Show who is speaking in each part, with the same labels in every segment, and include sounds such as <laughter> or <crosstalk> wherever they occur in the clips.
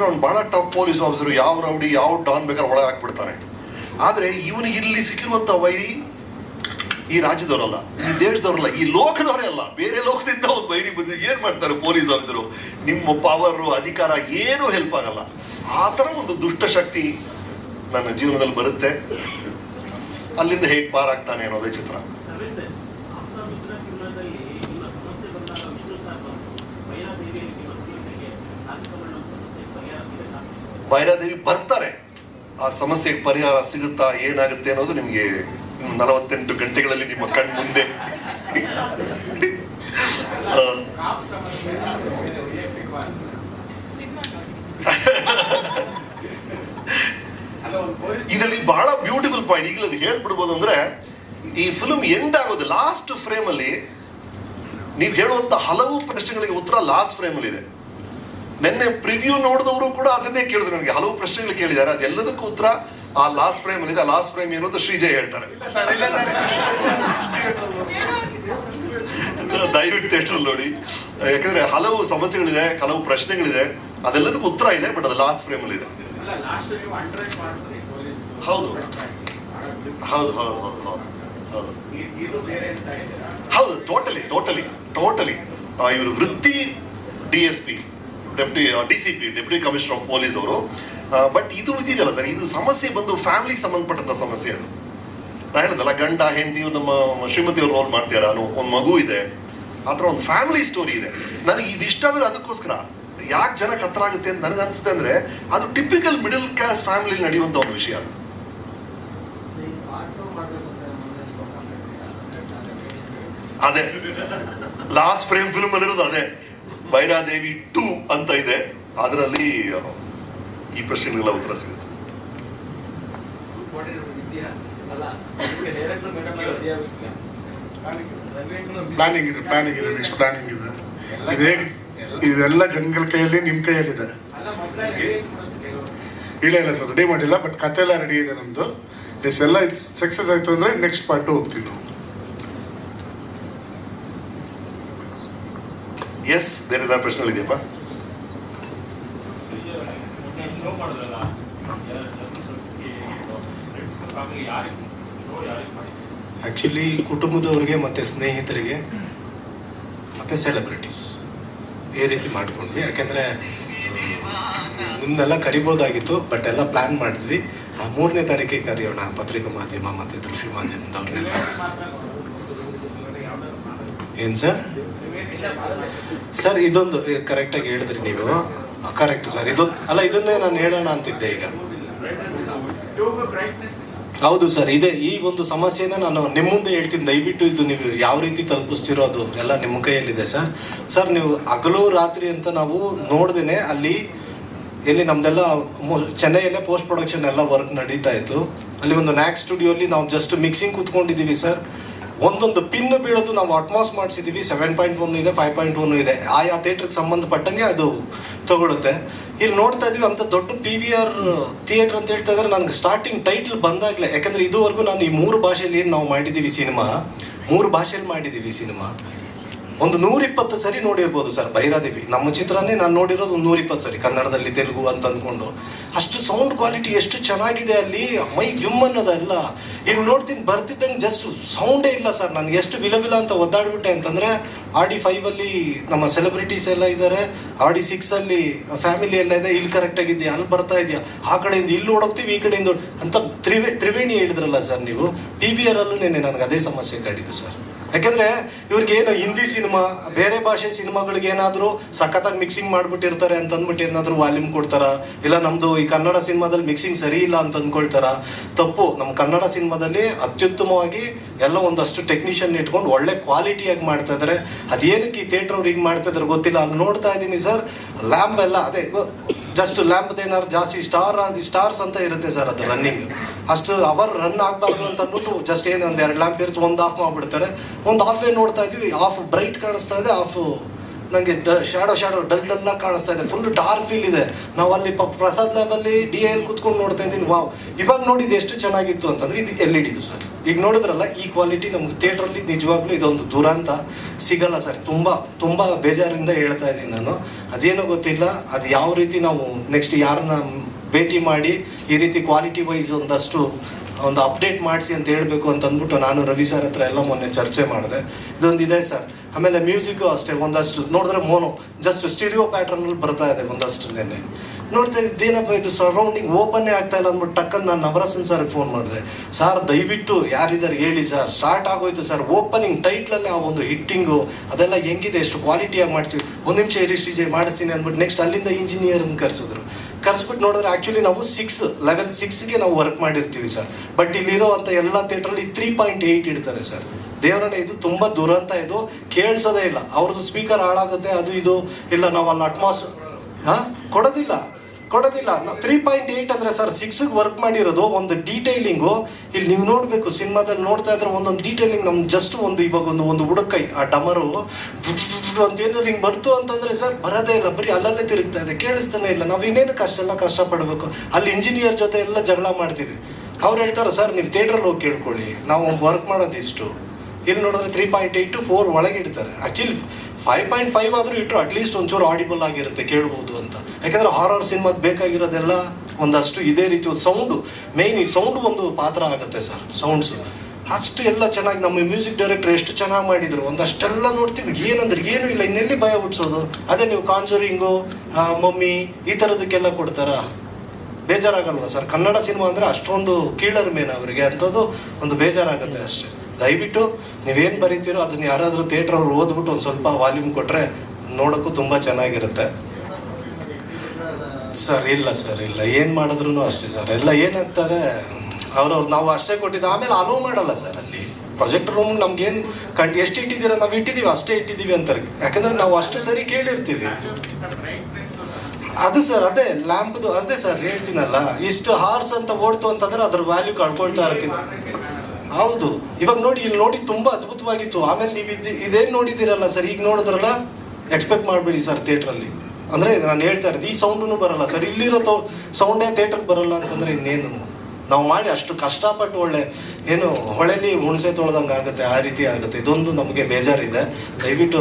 Speaker 1: ಅಂದ್ರೆ ಅವ್ನು ಬಹಳ ಟಫ್ ಪೊಲೀಸ್ ಆಫೀಸರ್ ಯಾವ ರೌಡಿ, ಯಾವ ಡಾನ್ ಬೇಕಾದ್ರೆ ಒಳಗೆ ಹಾಕ್ಬಿಡ್ತಾನೆ. ಆದ್ರೆ ಇವನು ಇಲ್ಲಿ ಸಿಕ್ಕಿರುವಂತ ವೈರಿ ಈ ರಾಜ್ಯದವರಲ್ಲ, ಈ ದೇಶದವರಲ್ಲ, ಈ ಲೋಕದವರೇ ಅಲ್ಲ. ಬೇರೆ ಲೋಕದಿಂದ ಒಂದು ವೈರಿ ಬಂದು ಏನ್ ಮಾಡ್ತಾರೆ ಪೊಲೀಸ್ ಆಫೀಸರು ನಿಮ್ಮ ಪವರ್ ಅಧಿಕಾರ ಏನೂ ಹೆಲ್ಪ್ ಆಗಲ್ಲ. ಆ ತರ ಒಂದು ದುಷ್ಟ ಶಕ್ತಿ ನನ್ನ ಜೀವನದಲ್ಲಿ ಬರುತ್ತೆ. ಅಲ್ಲಿಂದ ಹೇಗೆ ಪಾರಾಗ್ತಾನೆ ಅನ್ನೋದೇ ಚಿತ್ರ
Speaker 2: ರಮೇಶ್ ಸರ್, ಆಪ್ತ ಮಿತ್ರ ಸಿನಿಮಾದಲ್ಲಿ ನಿಮ್ಮ ಸಮಸ್ಯೆ ಬಂದಾಗ ವಿಷ್ಣು ಸರ್ ಭೈರಾದೇವಿ ನಿಮ್ಮ ಸಮಸ್ಯೆಗೆ ರಾಜಕಮಲ್ ನಮ್ಮ ಸಮಸ್ಯೆ ಪರಿಹಾರ ಸಿಗುತ್ತಾ
Speaker 1: ಭೈರಾದೇವಿ ಬರ್ತಾರೆ. ಆ ಸಮಸ್ಯೆಗೆ ಪರಿಹಾರ ಸಿಗುತ್ತಾ ಏನಾಗುತ್ತೆ ಅನ್ನೋದು ನಿಮಗೆ ನಲವತ್ತೆಂಟು ಗಂಟೆಗಳಲ್ಲಿ ನಿಮ್ಮ ಕಣ್ ಮುಂದೆ ಇದರಲ್ಲಿ ಬಹಳ ಬ್ಯೂಟಿಫುಲ್ ಪಾಯಿಂಟ್ ಈಗಲೇ ಅದು ಹೇಳ್ಬಿಡ್ಬೋದು ಅಂದ್ರೆ ಈ ಫಿಲ್ಮ್ ಎಂಡ್ ಆಗೋದು ಲಾಸ್ಟ್ ಫ್ರೇಮ್ ಅಲ್ಲಿ ನೀವು ಹೇಳುವಂತ ಹಲವು ಪ್ರಶ್ನೆಗಳಿಗೆ ಉತ್ತರ ಲಾಸ್ಟ್ ಫ್ರೇಮ್ ಅಲ್ಲಿ ಇದೆ. ನಿನ್ನೆ ಪ್ರಿವ್ಯೂ ನೋಡಿದವರು ಕೂಡ ಅದನ್ನೇ ಕೇಳಿದ್ರು ನನಗೆ. ಹಲವು ಪ್ರಶ್ನೆಗಳು ಕೇಳಿದ್ದಾರೆ. ಅದೆಲ್ಲದಕ್ಕೂ ಉತ್ತರ ಆ ಲಾಸ್ಟ್ ಫ್ರೇಮ್ ಅಲ್ಲಿ ಇದೆ ಲಾಸ್ಟ್ ಫ್ರೇಮ್ ಏನು ಅಂತ ಶ್ರೀಜಯ್ ಹೇಳ್ತಾರೆ. ದಯವಿಟ್ಟು ಥಿಯೇಟರ್ ನೋಡಿ. ಯಾಕಂದ್ರೆ ಹಲವು ಸಮಸ್ಯೆಗಳಿದೆ, ಹಲವು ಪ್ರಶ್ನೆಗಳಿದೆ. ಅದೆಲ್ಲದಕ್ಕೂ ಉತ್ತರ ಇದೆ ಬಟ್ ಅದು ಲಾಸ್ಟ್ ಫ್ರೇಮ್ ಅಲ್ಲಿ ಇದೆ ಹೌದು ಹೌದು ಹೌದು ಹೌದು ಹೌದು. ಹೌದು ಟೋಟಲಿ ಟೋಟಲಿ ಟೋಟಲಿ ಇವರು ವೃತ್ತಿ D S P deputy D C P deputy commissioner of police ಅವರು. ಬಟ್ ಇದು ಇದೆಯಲ್ಲ ಸರ್, ಇದು ಸಮಸ್ಯೆ ಬಂದು ಫ್ಯಾಮಿಲಿಗೆ ಸಂಬಂಧಪಟ್ಟಂತ ಸಮಸ್ಯೆ ಅದು. ನಾ ಹೇಳಿದಲ್ಲ ಗಂಡ, ಹೆಂಡತಿ, ನಮ್ಮ ಶ್ರೀಮತಿ ಅವ್ರು ರೋಲ್ ಮಾಡ್ತೀರಾ ಒಂದು ಮಗು ಇದೆ. ಆ ಒಂದು ಫ್ಯಾಮಿಲಿ ಸ್ಟೋರಿ ಇದೆ. ನನಗೆ ಇದು ಇಷ್ಟ ಆಗೋದು ಅದಕ್ಕೋಸ್ಕರ. ಯಾಕೆ ಜನಕ್ಕೆ ಹತ್ರ ಆಗುತ್ತೆ ಅಂತ ನನಗೆ ಅನ್ಸುತ್ತೆ ಅಂದ್ರೆ, ಅದು ಟಿಪಿಕಲ್ ಮಿಡಲ್ ಕ್ಲಾಸ್ ಫ್ಯಾಮಿಲಿ ನಡೆಯುವಂತ ಒಂದು ವಿಷಯ ಅದು. ಅದೇ. ಲಾಸ್ಟ್ ಫ್ರೇಮ್ ಫಿಲ್ಮ್ ಅಲ್ಲಿರೋದು ಅದೇ. ಭೈರಾದೇವಿ ಟೂ ಅಂತ ಇದೆ. ಅದರಲ್ಲಿ ಈ ಪ್ರಶ್ನೆಗಳಿಗೆಲ್ಲ ಉತ್ತರ ಸಿಗುತ್ತೆ.
Speaker 3: ಪ್ಲಾನಿಂಗ್ ಇದೆ ಪ್ಲಾನಿಂಗ್ ಇದೆ ನೆಕ್ಸ್ಟ್ ಪ್ಲಾನಿಂಗ್ ಇದೆ. ಇದೇ ಇದೆಲ್ಲ ಜನಗಳ ಕೈಯಲ್ಲಿ ನಿಮ್ಮ ಕೈಯಲ್ಲಿದೆ. ಇಲ್ಲ ಇಲ್ಲ ಸರ್ ರೆಡಿ ಮಾಡಿಲ್ಲ ಬಟ್ ಕತೆ ಎಲ್ಲ ರೆಡಿ ಇದೆ ನಮ್ದು. ಎಸ್ ಎಲ್ಲ ಸಕ್ಸಸ್ ಆಯ್ತು ಅಂದ್ರೆ ನೆಕ್ಸ್ಟ್ ಪಾರ್ಟ್ ಹೋಗ್ತೀವಿ ನಾವು.
Speaker 1: ಎಸ್ ಬೇರೆ ಪ್ರಶ್ನೆಗಳಿದೆಯಪ್ಪ?
Speaker 2: ಶೋ ಮಾಡಿದ್ರಲ್ಲ
Speaker 4: ಆ್ಯಕ್ಚುಲಿ ಕುಟುಂಬದವ್ರಿಗೆ ಮತ್ತು ಸ್ನೇಹಿತರಿಗೆ ಮತ್ತು ಸೆಲೆಬ್ರಿಟೀಸ್ ಈ ರೀತಿ ಮಾಡ್ಕೊಂಡ್ವಿ. ಯಾಕೆಂದರೆ ನಿಮ್ಮನ್ನೆಲ್ಲ ಕರಿಬೋದಾಗಿತ್ತು ಬಟ್ ಎಲ್ಲ ಪ್ಲ್ಯಾನ್ ಮಾಡಿದ್ವಿ. ಆ ಮೂರನೇ ತಾರೀಕಿಗೆ ಕರೆಯೋಣ, ಪತ್ರಿಕಾ ಮಾಧ್ಯಮ ಮತ್ತು ದೃಶ್ಯ ಮಾಧ್ಯಮದವ್ರನ್ನೆಲ್ಲ. ಏನು ಸರ್? ಸರ್, ಇದೊಂದು ಕರೆಕ್ಟಾಗಿ ಹೇಳಿದ್ರಿ ನೀವು. ಕರೆಕ್ಟ್ ಸರ್ ಇದು, ಅಲ್ಲ, ಇದನ್ನೇ ನಾನು ಹೇಳೋಣ ಅಂತಿದ್ದೆ ಈಗ. ಹೌದು ಸರ್ ಇದೆ. ಈ ಒಂದು ಸಮಸ್ಯೆನ ನಾನು ನಿಮ್ಮ ಮುಂದೆ ಹೇಳ್ತೀನಿ. ದಯವಿಟ್ಟು ಇದು ನೀವು ಯಾವ ರೀತಿ ತಲುಪಿಸ್ತಿರೋ ಅದು ಎಲ್ಲ ನಿಮ್ಮ ಕೈಯಲ್ಲಿದೆ ಸರ್ ಸರ್ ನೀವು ಹಗಲು ರಾತ್ರಿ ಅಂತ ನಾವು ನೋಡ್ದೇನೆ ಅಲ್ಲಿ, ಎಲ್ಲಿ ನಮ್ದೆಲ್ಲ ಚೆನ್ನೈಯಲ್ಲೇ ಪೋಸ್ಟ್ ಪ್ರೊಡಕ್ಷನ್ ಎಲ್ಲ ವರ್ಕ್ ನಡೀತಾ ಇತ್ತು. ಅಲ್ಲಿ ಒಂದು ನ್ಯಾಕ್ ಸ್ಟುಡಿಯೋಲಿ ನಾವು ಜಸ್ಟ್ ಮಿಕ್ಸಿಂಗ್ ಕೂತ್ಕೊಂಡಿದ್ದೀವಿ ಸರ್ ಒಂದೊಂದು ಪಿನ್ ಬೀಳೋದು ನಾವು ಅಟ್ಮಾಸ್ ಮಾಡಿಸಿದೀವಿ ಸೆವೆನ್ ಪಾಯಿಂಟ್ ಒನ್ ಇದೆ ಫೈವ್ ಪಾಯಿಂಟ್ ಒನ್ ಇದೆ. ಆಯಾ ಥಿಯೇಟ್ರಿಗೆ ಸಂಬಂಧಪಟ್ಟಂಗೆ ಅದು ತಗೊಳುತ್ತೆ. ಇಲ್ಲಿ ನೋಡ್ತಾ ಇದೀವಿ, ಅಂತ ದೊಡ್ಡ ಪಿ ವಿ ಆರ್ ಥಿಯೇಟರ್ ಅಂತ ಹೇಳ್ತಾ ಇದ್ರೆ. ನನಗೆ ಸ್ಟಾರ್ಟಿಂಗ್ ಟೈಟಲ್ ಬಂದಾಗಲೇ, ಯಾಕಂದ್ರೆ ಇದುವರೆಗೂ ನಾನು ಈ ಮೂರು ಭಾಷೆಯಲ್ಲಿ ಏನು ನಾವು ಮಾಡಿದ್ದೀವಿ ಸಿನಿಮಾ? ಮೂರು ಭಾಷೆಯಲ್ಲಿ ಮಾಡಿದ್ದೀವಿ ಸಿನಿಮಾ. ಒಂದು ನೂರಿಪ್ಪತ್ತು ಸರಿ ನೋಡಿರ್ಬೋದು ಸರ್ ಭೈರಾದೇವಿ ನಮ್ಮ ಚಿತ್ರನೇ ನಾನು ನೋಡಿರೋದು ಒಂದು ನೂರಿಪ್ಪತ್ತು ಸರಿ, ಕನ್ನಡದಲ್ಲಿ ತೆಲುಗು ಅಂತ ಅಂದ್ಕೊಂಡು ಅಷ್ಟು ಸೌಂಡ್ ಕ್ವಾಲಿಟಿ ಎಷ್ಟು ಚೆನ್ನಾಗಿದೆ ಅಲ್ಲಿ, ಮೈ ಜುಮ್ ಅನ್ನೋದಲ್ಲ. ಈಗ ನೋಡ್ತೀನಿ, ಬರ್ತಿದ್ದಂಗೆ ಜಸ್ಟ್ ಸೌಂಡೇ ಇಲ್ಲ ಸರ್ ನನಗೆ. ಎಷ್ಟು ವಿಲ ವಿಲ ಅಂತ ಒದ್ದಾಡ್ಬಿಟ್ಟೆ ಅಂತಂದ್ರೆ ಆರ್ಡಿ ಫೈವ್ ಅಲ್ಲಿ ನಮ್ಮ ಸೆಲೆಬ್ರಿಟೀಸ್ ಎಲ್ಲ ಇದ್ದಾರೆ ಆರ್ಡಿ ಸಿಕ್ಸ್ ಅಲ್ಲಿ ಫ್ಯಾಮಿಲಿ ಎಲ್ಲ ಇದೆ, ಇಲ್ಲಿ ಕರೆಕ್ಟ್ ಆಗಿದೆಯಾ, ಅಲ್ಲಿ ಬರ್ತಾ ಇದೆಯಾ, ಆ ಕಡೆಯಿಂದ ಇಲ್ಲಿ ಓಡೋಗ್ತೀವಿ, ಈ ಕಡೆಯಿಂದ ಅಂತ ತ್ರಿವೇ ತ್ರಿವೇಣಿ ಹೇಳಿದ್ರಲ್ಲ ಸರ್ ನೀವು ಟಿ ವಿ ಆರ್ ಅಲ್ಲೂ ನೆನ್ನೆ ನನಗೆ ಅದೇ ಸಮಸ್ಯೆ ಕಾಡಿದ್ದು ಸರ್. ಯಾಕಂದ್ರೆ ಇವ್ರಿಗೆ ಏನು ಹಿಂದಿ ಸಿನಿಮಾ, ಬೇರೆ ಭಾಷೆ ಸಿನಿಮಾಗಳಿಗೆ ಏನಾದರೂ ಸಖತ್ತಾಗಿ ಮಿಕ್ಸಿಂಗ್ ಮಾಡ್ಬಿಟ್ಟಿರ್ತಾರೆ ಅಂತ ಅಂದ್ಬಿಟ್ಟು ಏನಾದರೂ ವಾಲ್ಯೂಮ್ ಕೊಡ್ತಾರ? ಇಲ್ಲ ನಮ್ದು ಈ ಕನ್ನಡ ಸಿನಿಮಾದಲ್ಲಿ ಮಿಕ್ಸಿಂಗ್ ಸರಿ ಇಲ್ಲ ಅಂತ ಅಂದ್ಕೊಳ್ತಾರ? ತಪ್ಪು. ನಮ್ಮ ಕನ್ನಡ ಸಿನಿಮಾದಲ್ಲಿ ಅತ್ಯುತ್ತಮವಾಗಿ ಎಲ್ಲ ಒಂದಷ್ಟು ಟೆಕ್ನಿಷಿಯನ್ ಇಟ್ಕೊಂಡು ಒಳ್ಳೆ ಕ್ವಾಲಿಟಿಯಾಗಿ ಮಾಡ್ತಾ ಇದಾರೆ. ಅದೇನಕ್ಕೆ ಈ ಥಿಯೇಟರ್ ಅವ್ರು ಹಿಂಗೆ ಮಾಡ್ತಾ ಇದಾರೆ ಗೊತ್ತಿಲ್ಲ. ಅಲ್ಲಿ ನೋಡ್ತಾ ಇದ್ದೀನಿ ಸರ್ ಲ್ಯಾಂಪ್ ಎಲ್ಲ, ಅದೇ ಜಸ್ಟ್ ಲ್ಯಾಂಪ್ ಏನಾದ್ರು ಜಾಸ್ತಿ ಸ್ಟಾರ್ ಸ್ಟಾರ್ಸ್ ಅಂತ ಇರುತ್ತೆ ಸರ್ ಅದು ರನ್ನಿಂಗ್ ಅಷ್ಟು ಅವರ್ ರನ್ ಆಗಬಾರ್ದು ಅಂತ ಅಂದ್ಬಿಟ್ಟು ಜಸ್ಟ್ ಏನು ಒಂದು ಎರಡು ಲ್ಯಾಂಪ್ ಇರ್ತು ಒಂದು ಆಫ್ ಮಾಡ್ಬಿಡ್ತಾರೆ. ಒಂದು ಆಫ್ ನೋಡ್ತಾ ಇದ್ದೀವಿ? ಆಫ್ ಬ್ರೈಟ್ ಕಾಣಿಸ್ತಾ ಇದೆ ಆಫ್ ನನಗೆ ಶ್ಯಾಡೋ ಶ್ಯಾಡೋ ಡಲ್ ಡಲ್ಲ ಕಾಣಿಸ್ತಾ ಇದೆ. ಫುಲ್ ಡಾರ್ಕ್ ಫೀಲ್ ಇದೆ. ನಾವು ಅಲ್ಲಿ ಪ- ಪ್ರಸಾದ್ ಲ್ಯಾಬ್ ಅಲ್ಲಿ ಡಿ ಎಲ್ ಕುತ್ಕೊಂಡು ನೋಡ್ತಾ ಇದ್ದೀನಿ. ವಾವ್ ಇವಾಗ ನೋಡಿದ್ದು ಎಷ್ಟು ಚೆನ್ನಾಗಿತ್ತು ಅಂತಂದ್ರೆ ಇದು ಎಲ್ ಇ ಡಿದು ಸರ್. ಈಗ ನೋಡಿದ್ರಲ್ಲ, ಈ ಕ್ವಾಲಿಟಿ ನಮ್ಗೆ ಥಿಯೇಟ್ರಲ್ಲಿ ನಿಜವಾಗ್ಲೂ ಇದೊಂದು ದುರಂತ ಸಿಗಲ್ಲ ಸರ್. ತುಂಬಾ ತುಂಬಾ ಬೇಜಾರಿಂದ ಹೇಳ್ತಾ ಇದ್ದೀನಿ ನಾನು. ಅದೇನೋ ಗೊತ್ತಿಲ್ಲ. ಅದು ಯಾವ ರೀತಿ ನಾವು ನೆಕ್ಸ್ಟ್ ಯಾರನ್ನ ಭೇಟಿ ಮಾಡಿ ಈ ರೀತಿ ಕ್ವಾಲಿಟಿ ವೈಸ್ ಒಂದಷ್ಟು ಒಂದು ಅಪ್ಡೇಟ್ ಮಾಡಿಸಿ ಅಂತ ಹೇಳಬೇಕು ಅಂತ ಅಂದ್ಬಿಟ್ಟು ನಾನು ರವಿ ಸರ್ ಹತ್ರ ಎಲ್ಲ ಮೊನ್ನೆ ಚರ್ಚೆ ಮಾಡಿದೆ. ಇದೊಂದು ಇದೆ ಸರ್ ಆಮೇಲೆ ಮ್ಯೂಸಿಕ್ ಅಷ್ಟೇ, ಒಂದಷ್ಟು ನೋಡಿದ್ರೆ ಮೋನೋ ಜಸ್ಟ್ ಸ್ಟಿರಿಯೋ ಪ್ಯಾಟರ್ನ್ ಅಲ್ಲಿ ಬರ್ತಾ ಇದೆ ಒಂದಷ್ಟು ನೆನ್ನೆ. ನೋಡ್ತಾ ಇದ್ದೇನಪ್ಪ ಇದು ಸರೌಂಡಿಂಗ್ ಓಪನ್ನೇ ಆಗ್ತಾ ಇಲ್ಲ ಅಂದ್ಬಿಟ್ಟು ಟಕ್ಕನ್ ನಾನು ನವರಸನ್ ಸರ್ ಫೋನ್ ಮಾಡಿದೆ. ಸರ್ ದಯವಿಟ್ಟು ಯಾರಿದ್ದಾರೆ ಹೇಳಿ ಸರ್ ಸ್ಟಾರ್ಟ್ ಆಗೋಯ್ತು ಸರ್ ಓಪನಿಂಗ್ ಟೈಟ್ಲಲ್ಲೇ ಆ ಒಂದು ಹಿಟ್ಟಿಂಗು ಅದೆಲ್ಲ ಹೆಂಗಿದೆ? ಎಷ್ಟು ಕ್ವಾಲಿಟಿಯಾಗಿ ಮಾಡ್ತೀವಿ ಒಂದು ನಿಮಿಷ ಇರಿ ಶ್ರೀಜಯ್, ಮಾಡಿಸ್ತೀನಿ ಅಂದ್ಬಿಟ್ಟು ನೆಕ್ಸ್ಟ್ ಅಲ್ಲಿಂದ ಇಂಜಿನಿಯರ್ ಕರೆಸಿದ್ರು. ಕರ್ಸ್ಬಿಟ್ಟು ನೋಡಿದ್ರೆ ಆಕ್ಚುಲಿ ನಾವು ಸಿಕ್ಸ್ ಲೆವೆಲ್ ಸಿಕ್ಸ್ಗೆ ನಾವು ವರ್ಕ್ ಮಾಡಿರ್ತೀವಿ ಸರ್ ಬಟ್ ಇಲ್ಲಿರೋವಂಥ ಎಲ್ಲ ಥಿಯೇಟ್ರಲ್ಲಿ ತ್ರೀ ಪಾಯಿಂಟ್ ಏಯ್ಟ್ ಇಡ್ತಾರೆ ಸರ್ ದೇವರನ್ನ ಇದು ತುಂಬ ದುರಂತ ಇದು. ಕೇಳಿಸೋದೇ ಇಲ್ಲ. ಅವ್ರದ್ದು ಸ್ಪೀಕರ್ ಹಾಳಾಗುತ್ತೆ, ಅದು ಇದು. ಇಲ್ಲ, ನಾವು ಅಲ್ಲಿ ಅಟ್ಮಾಸ್ ಹಾಂ? ಕೊಡೋದಿಲ್ಲ. ಕೊಡೋದಿಲ್ಲ. ತ್ರೀ ಪಾಯಿಂಟ್ ಏಯ್ಟ್ ಅಂದ್ರೆ ಸರ್ ಸಿಕ್ಸ್ಗೆ ವರ್ಕ್ ಮಾಡಿರೋದು ಒಂದು ಡೀಟೈಲಿಂಗು ಇಲ್ಲಿ ನೀವು ನೋಡಬೇಕು, ಸಿನಿಮಾದಲ್ಲಿ ನೋಡ್ತಾ ಇದ್ರೆ ಒಂದೊಂದು ಡೀಟೈಲಿಂಗ್ ನಮ್ಮ ಜಸ್ಟ್ ಒಂದು ಇವಾಗ ಒಂದು ಒಂದು ಹುಡುಕೈ ಆ ಡಮರು. ಅಂತ ಏನಾದ್ರು ಹಿಂಗೆ ಬರ್ತು ಅಂತಂದ್ರೆ ಸರ್ ಬರೋದೇ ಇಲ್ಲ. ಬರೀ ಅಲ್ಲಲ್ಲೇ ತಿರುಗ್ತಾ ಇದೆ. ಕೇಳಿಸ್ತಾನೆ ಇಲ್ಲ. ನಾವು ಇನ್ನೇನಕ್ಕೆ ಅಷ್ಟೆಲ್ಲ ಕಷ್ಟಪಡಬೇಕು. ಅಲ್ಲಿ ಇಂಜಿನಿಯರ್ ಜೊತೆ ಎಲ್ಲ ಜಗಳ ಮಾಡ್ತೀವಿ. ಅವ್ರು ಹೇಳ್ತಾರೆ ಸರ್ ನೀವು ಥಿಯೇಟ್ರಲ್ಲಿ ಹೋಗಿ ಕೇಳ್ಕೊಳ್ಳಿ. ನಾವು ವರ್ಕ್ ಮಾಡೋದು ಇಷ್ಟು. ಇಲ್ಲಿ ನೋಡಿದ್ರೆ ತ್ರೀ ಪಾಯಿಂಟ್ ಏಯ್ಟ್ ಫೋರ್ ಒಳಗೆ ಇಡ್ತಾರೆ. ಆಕ್ಚುಲಿ ಫೈವ್ ಪಾಯಿಂಟ್ ಫೈವ್ ಆದರೂ ಇಟ್ಟರು ಅಟ್ಲೀಸ್ಟ್ ಒಂಚೂರು ಆಡಿಬಲ್ ಆಗಿರುತ್ತೆ, ಕೇಳ್ಬೋದು ಅಂತ. ಯಾಕಂದ್ರೆ ಹಾರರ್ ಸಿನಿಮಾಗೆ ಬೇಕಾಗಿರೋದೆಲ್ಲ ಒಂದಷ್ಟು ಇದೇ ರೀತಿ ಒಂದು ಸೌಂಡು ಮೇನ್ ಈ ಸೌಂಡ್ ಒಂದು ಪಾತ್ರ ಆಗುತ್ತೆ ಸರ್ ಸೌಂಡ್ಸ್ ಅಷ್ಟು ಎಲ್ಲ ಚೆನ್ನಾಗಿ ನಮ್ಮ ಮ್ಯೂಸಿಕ್ ಡೈರೆಕ್ಟರ್ ಎಷ್ಟು ಚೆನ್ನಾಗಿ ಮಾಡಿದ್ರು, ಒಂದಷ್ಟೆಲ್ಲ ನೋಡ್ತೀವಿ. ಏನಂದ್ರೆ ಏನು ಇಲ್ಲ, ಇನ್ನೆಲ್ಲಿ ಭಯ ಹುಟ್ಸೋದು? ಅದೇ ನೀವು ಕಾಂಜೂರಿಂಗು ಮಮ್ಮಿ ಈ ಥರದಕ್ಕೆಲ್ಲ ಕೊಡ್ತಾರಾ? ಬೇಜಾರಾಗಲ್ವಾ ಸರ್? ಕನ್ನಡ ಸಿನಿಮಾ ಅಂದ್ರೆ ಅಷ್ಟೊಂದು ಕೀಳರ್ ಮೇನ್ ಅವರಿಗೆ. ಅಂಥದ್ದು ಒಂದು ಬೇಜಾರಾಗುತ್ತೆ ಅಷ್ಟೇ. ದಯವಿಟ್ಟು ನೀವೇನು ಬರೀತೀರೋ ಅದನ್ನ ಯಾರಾದರೂ ಥಿಯೇಟರ್ ಅವ್ರು ಓದ್ಬಿಟ್ಟು ಒಂದು ಸ್ವಲ್ಪ ವಾಲ್ಯೂಮ್ ಕೊಟ್ರೆ ನೋಡೋಕ್ಕೂ ತುಂಬಾ ಚೆನ್ನಾಗಿರುತ್ತೆ. ಸರ್, ಇಲ್ಲ ಸರ್, ಇಲ್ಲ. ಏನು ಮಾಡಿದ್ರು ಅಷ್ಟೇ ಸರ್. ಎಲ್ಲ ಏನಂತಾರೆ, ಅವ್ರವ್ರು ನಾವು ಅಷ್ಟೇ ಕೊಟ್ಟಿದ್ದು. ಆಮೇಲೆ ಅಲೋ ಮಾಡಲ್ಲ ಸರ್ ಅಲ್ಲಿ. ಪ್ರಾಜೆಕ್ಟ್ ರೂಮ್ ನಮ್ಗೇನು ಕಂಡು, ಎಷ್ಟು ಇಟ್ಟಿದ್ದೀರ? ನಾವು ಇಟ್ಟಿದ್ದೀವಿ, ಅಷ್ಟೇ ಇಟ್ಟಿದ್ದೀವಿ ಅಂತಾರೆ ಯಾಕಂದ್ರೆ ನಾವು ಅಷ್ಟೇ ಸರಿ ಕೇಳಿರ್ತೀವಿ. ಅದು ಸರ್, ಅದೇ ಲ್ಯಾಂಪ್ದು, ಅದೇ ಸರ್ ಹೇಳ್ತೀನಲ್ಲ. ಇಷ್ಟು ಹಾರ್ಸ್ ಅಂತ ಓಡ್ತು ಅಂತಂದ್ರೆ ಅದ್ರ ವ್ಯಾಲ್ಯೂ ಕಳ್ಕೊಳ್ತಾ ಇರ್ತೀನಿ ಹೌದು. ಇವಾಗ ನೋಡಿ, ಇಲ್ಲಿ ನೋಡಿ ತುಂಬಾ ಅದ್ಭುತವಾಗಿತ್ತು. ಆಮೇಲೆ ನೀವು ಇದೇನ್ ನೋಡಿದ್ದೀರಲ್ಲ ಸರ್? ಈಗ ನೋಡಿದ್ರಲ್ಲ? ಎಕ್ಸ್ಪೆಕ್ಟ್ ಮಾಡಬೇಡಿ ಸರ್ ಥಿಯೇಟ್ರಲ್ಲಿ ಅಂದ್ರೆ ನಾನು ಹೇಳ್ತಾ ಇರೋದು, ಈ ಸೌಂಡೂ ಬರಲ್ಲ ಸರ್. ಇಲ್ಲಿರೋ ಸೌಂಡೇ ಥಿಯೇಟ್ರಿಗೆ ಬರಲ್ಲ ಅಂತಂದ್ರೆ ಇನ್ನೇನು? ನಾವು ಮಾಡಿ ಅಷ್ಟು ಕಷ್ಟಪಟ್ಟು ಒಳ್ಳೆ, ಏನು, ಹೊಳೆಲಿ ಹುಣಸೆ ತೊಳೆದಂಗೆ ಆಗುತ್ತೆ, ಆ ರೀತಿ ಆಗುತ್ತೆ. ಇದೊಂದು ನಮಗೆ ಬೇಜಾರಿದೆ. ದಯವಿಟ್ಟು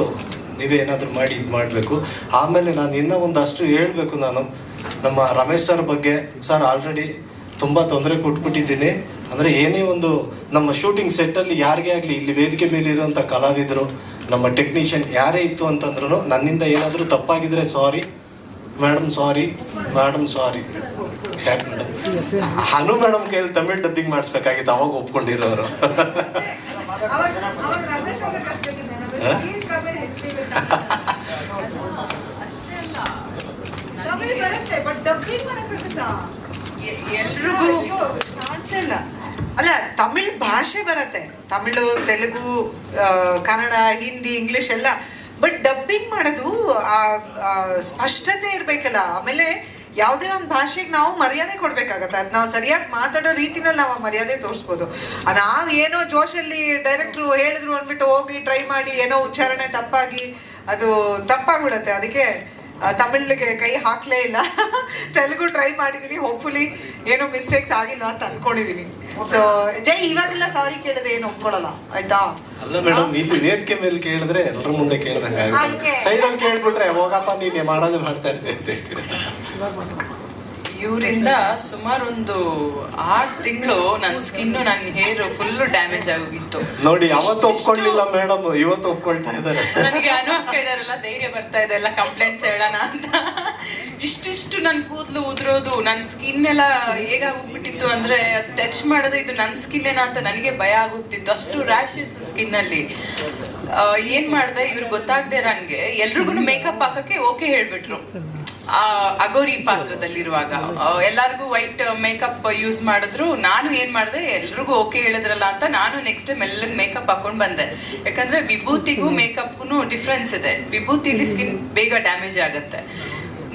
Speaker 4: ನೀವೇ ಏನಾದರೂ ಮಾಡಿ ಇದು ಮಾಡಬೇಕು. ಆಮೇಲೆ ನಾನು ಇನ್ನೂ ಒಂದಷ್ಟು ಹೇಳಬೇಕು ನಾನು. ನಮ್ಮ ರಮೇಶ್ ಸರ್ ಬಗ್ಗೆ. ಸರ್ ಆಲ್ರೆಡಿ ತುಂಬ ತೊಂದರೆ ಕೊಟ್ಬಿಟ್ಟಿದ್ದೀನಿ. ಅಂದರೆ ಏನೇ ಒಂದು ನಮ್ಮ ಶೂಟಿಂಗ್ ಸೆಟ್ಟಲ್ಲಿ ಯಾರಿಗೇ ಆಗಲಿ ಇಲ್ಲಿ ವೇದಿಕೆ ಮೇಲೆ ಇರುವಂಥ ಕಲಾವಿದರು ನಮ್ಮ ಟೆಕ್ನಿಷಿಯನ್ ಯಾರೇ ಇತ್ತು ಅಂತಂದ್ರೂ ನನ್ನಿಂದ ಏನಾದರೂ ತಪ್ಪಾಗಿದ್ರೆ ಸಾರಿ ಮೇಡಮ್ ಸಾರಿ ಮೇಡಮ್ ಸಾರಿ ಯಾಕೆ ಮೇಡಮ್ ಹನು ಮೇಡಮ್ ಕೈಯಲ್ಲಿ ತಮಿಳ್ ಡಬ್ಬಿಂಗ್ ಮಾಡಿಸ್ಬೇಕಾಗಿತ್ತು ಅವಾಗ ಒಪ್ಕೊಂಡಿರೋರು.
Speaker 5: ಎಲ್ರಿಗೂ
Speaker 6: ಇಲ್ಲ.
Speaker 5: ಅಲ್ಲ, ತಮಿಳ್ ಭಾಷೆ ಬರತ್ತೆ. ತಮಿಳು, ತೆಲುಗು ಕನ್ನಡ, ಹಿಂದಿ, ಇಂಗ್ಲಿಷ್ ಎಲ್ಲ. ಬಟ್ ಡಬ್ಬಿಂಗ್ ಮಾಡೋದು ಆ ಸ್ಪಷ್ಟತೆ ಇರ್ಬೇಕಲ್ಲ. ಆಮೇಲೆ ಯಾವುದೇ ಒಂದು ಭಾಷೆಗೆ ನಾವು ಮರ್ಯಾದೆ ಕೊಡ್ಬೇಕಾಗತ್ತೆ. ಅದು ನಾವು ಸರಿಯಾಗಿ ಮಾತಾಡೋ ರೀತಿನಲ್ಲಿ ನಾವು ಆ ಮರ್ಯಾದೆ ತೋರಿಸ್ಬೋದು. ನಾವು ಏನೋ ಜೋಶಲ್ಲಿ ಡೈರೆಕ್ಟ್ರು ಹೇಳಿದ್ರು ಅಂದ್ಬಿಟ್ಟು ಹೋಗಿ ಟ್ರೈ ಮಾಡಿ, ಏನೋ ಉಚ್ಚಾರಣೆ ತಪ್ಪಾಗಿ, ಅದು ತಪ್ಪಾಗ್ಬಿಡತ್ತೆ. ಅದಕ್ಕೆ ತಮಿಳಿಗೆ ಕೈ ಹಾಕ್ಲೇ ಇಲ್ಲ. <laughs> ತೆಲುಗು ಟ್ರೈ ಮಾಡಿದೀನಿ. ಹೋಪ್ಫುಲಿ ಏನೋ ಮಿಸ್ಟೇಕ್ಸ್ ಆಗಿಲ್ಲ ಅಂತ ಅನ್ಕೊಂಡಿದೀನಿ. ಸೊ ಜೈ ಇವಾಗೆಲ್ಲ ಸಾರಿ ಕೇಳಿದ್ರೆ ಏನು ಒಪ್ಕೊಳ್ಳಲ್ಲ ಆಯ್ತಾ?
Speaker 4: ಅಲ್ಲ ಮೇಡಮ್ ಇಲ್ಲಿ ವೇದಿಕೆ ಮೇಲೆ ಕೇಳಿದ್ರೆ ಎಲ್ಲರ ಮುಂದೆ ಕೇಳ್ದಂಗೆ
Speaker 6: ಸೈಡ್
Speaker 4: ಅಲ್ಲಿ ಕೇಳ್ಬಿಟ್ರೆ ಹೋಗಪ್ಪ ನೀನೆ ಮಾಡೋದೇ ಮಾಡ್ತಾ ಇರ್ತೀವಿ ಅಂತ ಹೇಳ್ತೀರಿ?
Speaker 7: ಇವರಿಂದ ಸುಮಾರು ಒಂದು ಆರು ತಿಂಗಳು ನನ್ನ ಸ್ಕಿನ್ ನನ್ನ ಹೇರ್ ಫುಲ್ ಡ್ಯಾಮೇಜ್ ಆಗೋಗಿತ್ತು.
Speaker 4: ನೋಡಿ ಅವತ್ತು ಒಪ್ಕೊಳ್ಳಿಲ್ಲ ಮೇಡಮ್ ಇವತ್ತು ಒಪ್ಕೊಳ್ತಾ ಇದ್ದಾರೆ.
Speaker 7: ನನಗೆ ಅನುಭವ ಇದಾರಲ್ಲ ಧೈರ್ಯ ಬರ್ತಾ ಇದೆ ಎಲ್ಲ ಕಂಪ್ಲೇಂಟ್ಸ್ ಹೇಳೋಣ ಅಂತ. ಇಷ್ಟಿಷ್ಟು ನನ್ ಕೂದಲು ಉದುರೋದು ನನ್ನ ಸ್ಕಿನ್ ಎಲ್ಲ ಹೇಗಾಗೋಗ್ಬಿಟ್ಟಿತ್ತು ಅಂದ್ರೆ ಅದು ಟಚ್ ಮಾಡದೆ ಇದು ನನ್ನ ಸ್ಕಿನ್ ಏನ ಅಂತ ನನಗೆ ಭಯ ಆಗೋಗ್ತಿತ್ತು. ಅಷ್ಟು ರ್ಯಾಶಸ್ ಸ್ಕಿನ್ ಅಲ್ಲಿ. ಆ, ಏನ್ ಮಾಡ್ದೆ ಇವ್ರು ಗೊತ್ತಾಗ್ದೇ ಇರಂಗೆ ಎಲ್ರಿಗೂ ಮೇಕಪ್ ಹಾಕಕ್ಕೆ ಓಕೆ ಹೇಳ್ಬಿಟ್ರು. ಅಗೋರಿ ಪಾತ್ರದಲ್ಲಿರುವಾಗ ಎಲ್ಲರಿಗೂ ಎಲ್ಲಾರ್ಗೂ ವೈಟ್ ಮೇಕಪ್ ಯೂಸ್ ಮಾಡಿದ್ರು. ನಾನು ಏನ್ ಮಾಡಿದೆ ಎಲ್ರಿಗೂ ಓಕೆ ಹೇಳಿದ್ರಲ್ಲ ಅಂತ ನಾನು ನೆಕ್ಸ್ಟ್ ಟೈಮ್ ಎಲ್ಲ ಮೇಕಪ್ ಹಾಕೊಂಡ್ ಬಂದೆ. ಯಾಕಂದ್ರೆ ವಿಭೂತಿಗೂ ಮೇಕಪ್ಗೂ ಡಿಫ್ರೆನ್ಸ್ ಇದೆ. ವಿಭೂತಿಲಿ ಸ್ಕಿನ್ ಬೇಗ ಡ್ಯಾಮೇಜ್ ಆಗುತ್ತೆ.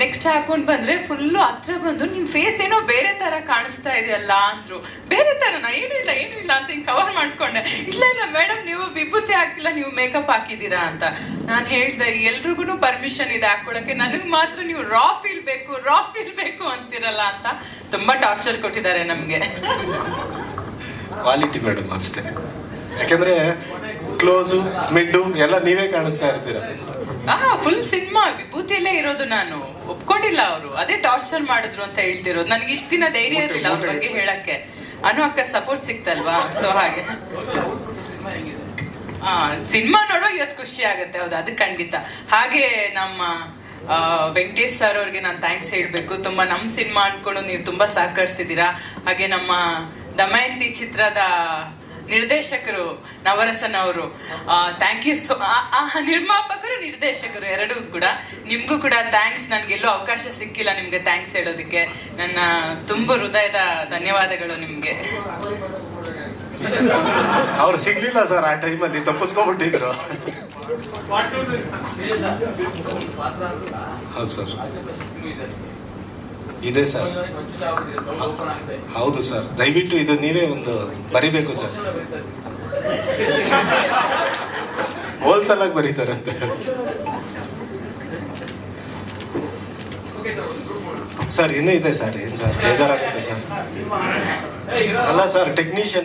Speaker 7: ನೆಕ್ಸ್ಟ್ ಹಾಕೊಂಡ್ ಬಂದ್ರೆ ಫುಲ್ಲು ಹತ್ರ ಬಂದು ನಿಮ್ಮ ಫೇಸ್ ಏನೋ ಬೇರೆ ತರ ಕಾಣಿಸ್ತಾ ಇದೆಯಲ್ಲ ಅಂದ್ರು. ಬೇರೆ ತರನ? ಏನೂ ಇಲ್ಲ ಏನೂ ಇಲ್ಲ ಅಂತ ಹಿಂಗ್ ಕವರ್ ಮಾಡ್ಕೊಂಡೆ. ಇಲ್ಲ ಇಲ್ಲ ಮೇಡಮ್ ನೀವು ವಿಭೂತಿ ಹಾಕಿಲ್ಲ ನೀವು ಮೇಕಪ್ ಹಾಕಿದೀರಾ ಅಂತ. ನಾನು ಹೇಳ್ದೆ ಎಲ್ರಿಗೂ ಪರ್ಮಿಷನ್ ಇದೆ ಹಾಕೊಳಕ್ಕೆ. ನನಗ್ ಮಾತ್ರ ನೀವು ರಾ ಫೀಲ್ ಬೇಕು ರಾ ಫೀಲ್ ಬೇಕು ಅಂತಿರಲ್ಲ ಅಂತ ತುಂಬಾ ಟಾರ್ಚರ್ ಕೊಟ್ಟಿದ್ದಾರೆ ನಮ್ಗೆ.
Speaker 4: ಕ್ವಾಲಿಟಿ ಮೇಡಮ್ ಅಷ್ಟೇ. ಯಾಕಂದ್ರೆ ಕ್ಲೋಸು ಮಿಡ್ಡು ಎಲ್ಲ ನೀವೇ ಕಾಣಿಸ್ತಾ ಇರ್ತೀರ.
Speaker 7: ಫುಲ್ ಸಿನಿಮಾ ವಿಭೂತಿಯಲ್ಲೇ ಇರೋದು ನಾನು. ಒಪ್ಕೊಂಡಿಲ್ಲ ಅವರು. ಅದೇ ಟಾರ್ಚರ್ ಮಾಡಿದ್ರು ಅಂತ ಹೇಳ್ತಿರೋದು. ನನಗೆ ಇಷ್ಟ ದಿನ ಧೈರ್ಯ ಇರಲಿಲ್ಲ ಅವ್ರ ಬಗ್ಗೆ ಹೇಳಕ್ಕೆ. ಅನು ಅಕ್ಕ ಸಪೋರ್ಟ್ ಸಿಕ್ತಲ್ವಾ? ಸೊ ಹಾಗೆ. ಆ ಸಿನಿಮಾ ನೋಡೋ ಇವತ್ತು ಖುಷಿ ಆಗುತ್ತೆ. ಹೌದು ಅದು ಖಂಡಿತ. ಹಾಗೆ ನಮ್ಮ ವೆಂಕಟೇಶ್ ಸರ್ ಅವ್ರಿಗೆ ನಾನು ಥ್ಯಾಂಕ್ಸ್ ಹೇಳ್ಬೇಕು. ತುಂಬಾ ನಮ್ಮ ಸಿನಿಮಾ ಅನ್ಕೊಂಡು ನೀವು ತುಂಬಾ ಸಹಕರಿಸಿದ್ದೀರಾ. ಹಾಗೆ ನಮ್ಮ ದಮಯಂತಿ ಚಿತ್ರದ ನಿರ್ದೇಶಕರು ನವರಸನ್ ಅವರು ಥ್ಯಾಂಕ್ ಯು ಸೊ ನಿರ್ಮಾಪಕರು ನಿರ್ದೇಶಕರು ಎರಡೂ ಕೂಡ. ನಿಮ್ಗೂ ಕೂಡ ಥ್ಯಾಂಕ್ಸ್ ನನಗೆಲ್ಲೂ ಅವಕಾಶ ಸಿಕ್ಕಿಲ್ಲ ನಿಮ್ಗೆ ಥ್ಯಾಂಕ್ಸ್ ಹೇಳೋದಕ್ಕೆ. ನನ್ನ ತುಂಬ ಹೃದಯದ ಧನ್ಯವಾದಗಳು ನಿಮ್ಗೆ.
Speaker 4: ಅವ್ರು ಸಿಗ್ಲಿಲ್ಲ ಸರ್ ಆ ಟೈಮಲ್ಲಿ ತಪ್ಪಿಸ್ಕೊಂಡ್ಬಿಟ್ಟಿದ್ರು. ಹೌದು ಸರ್. ಇದೆ ಸರ್. ಹೌದು ಸರ್. ದಯವಿಟ್ಟು ಇದು ನೀವೇ ಒಂದು ಬರಿಬೇಕು ಸರ್. ಹೋಲ್ಸೇಲಾಗಿ ಬರೀತಾರಂತೆ. ಸರ್, ಇನ್ನೂ ಇದೆ ಸರ್. ಏನು ಸರ್? ಬೇಜಾರಾಗುತ್ತೆ ಸರ್. ಅಲ್ಲ ಸರ್ ಟೆಕ್ನಿಷಿಯನ್